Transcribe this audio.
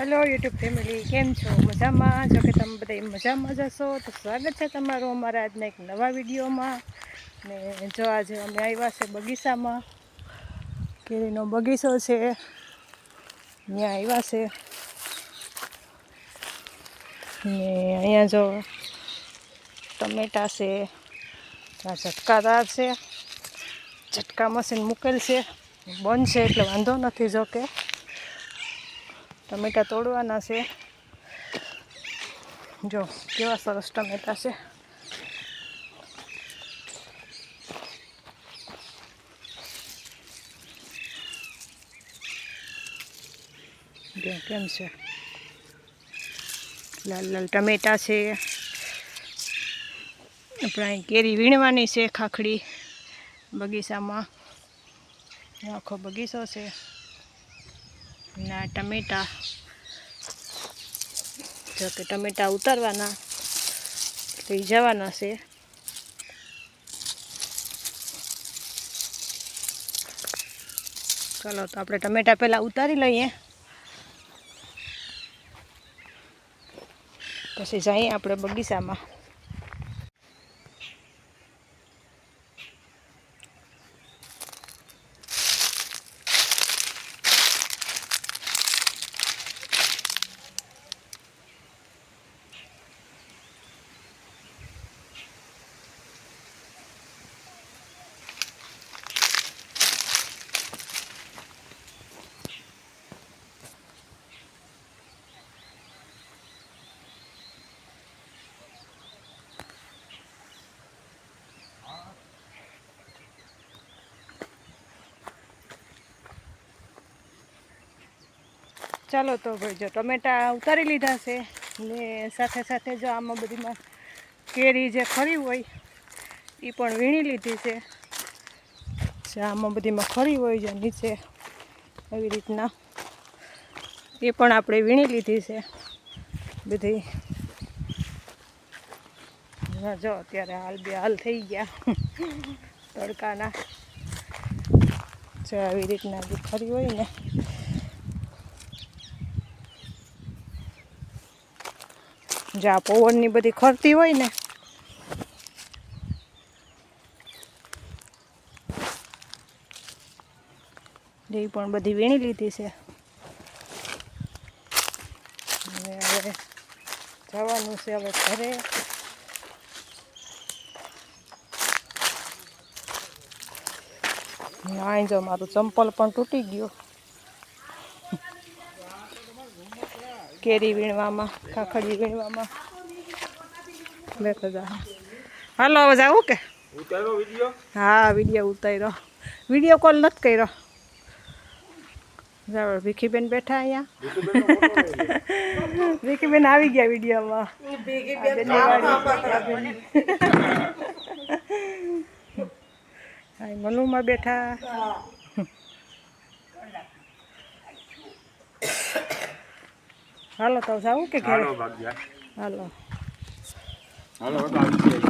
Hello YouTube family કેમ છો? મજામાં? જો કે તમે બધા મજામાં જશો તો સ્વાગત છે તમારું અમારા આજના એક નવા વિડીયોમાં. ને જો આજે અમે આવ્યા છે બગીચામાં. કેરીનો બગીચો છે. ત્યાં આવ્યા છે. ને અહીંયા જો ટમેટા છે, આ ઝટકાદાર છે. ઝટકા મશીન મૂકેલ છે. બંધ છે, એટલે વાંધો નથી જો કે. ટમેટા તોડવાના છે. જો, કેવા સરસ ટમેટા છે. કેમ છે? લાલ લાલ ટમેટા છે. આપણે અહીં કેરી વીણવાની છે, ખાખડી બગીચામાં. આખો બગીચો છે. ના ટમેટા. જો કે ટમેટા ઉતારવાના, લઈ જવાના છે. ચાલો તો આપણે ટમેટા પહેલાં ઉતારી લઈએ. પછી જઈએ આપણે બગીચામાં. ચાલો તો ભાઈ જો ટમેટા ઉતારી લીધા છે. ને સાથે સાથે જો આમાં બધીમાં કેરી જે ખરી હોય એ પણ વીણી લીધી છે. જે આમાં બધીમાં ખરી હોય જે નીચે, એવી રીતના. એ પણ આપણે વીણી લીધી છે. બધી. જો અત્યારે હાલ બે હાલ થઈ ગયા. તડકાના. જો આવી રીતના જે ખરી હોય ને જ્યાં પવનની બધી ખરતી હોય ને. એ પણ બધી વીણી લીધી છે. હવે જવાનું છે હવે ઘરે. નાઈ જો મારું ચંપલ પણ તૂટી ગયું. કેરી વીણવામાં કાકડી વીણવામાં. લેતો જા. હાલો હવે જાવું કે? ઉતાર્યો વીડિયો? હા વીડિયો ઉતાર્યો. વીડિયો કોલ નથી કર્યો. જાવ ભીખીબેન બેઠા અહીંયા. ભીખીબેન આવી ગયા વિડીયોમાં. હા, મનુમાં બેઠા. હાલો તો જાવું કે ઘરે? હાલો હાલો. હાલો.